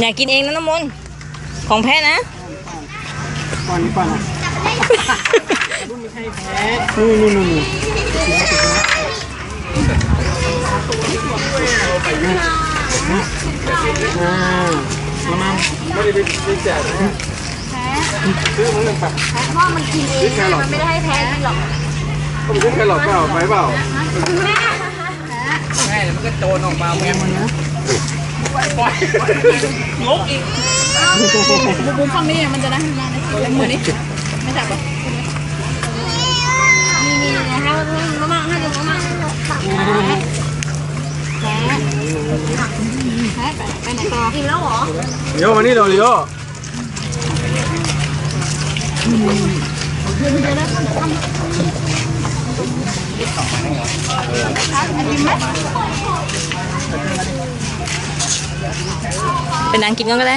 อยากกินเองนะน้ำมนต์ของแพ้นะก่อนก่อนอะรุ่นไม่ใช่แพ้นู่นนู่นนู่นอ่ามามาไม่ได้ไปแจกนะซื้อมันเลยปะเพราะมันกินเองนะมันไม่ได้ให้แพ้กินหรอกก็ไปซื้อแครอทเปล่าไปเปล่า แม่มันก็โจรออกมาแม่มันนะงกอีกบุ้มฟังนี่มันจะได้นานนะเหมือนนี่ไม่จับหรอนี่นี่นะคะมามาให้ดูมามาแพ้แพ้ไปไหนต่อกินแล้วเหรอเดี๋ยวมานี่เดี๋ยวเดี๋ยว เป็นนางกินกันก็ได้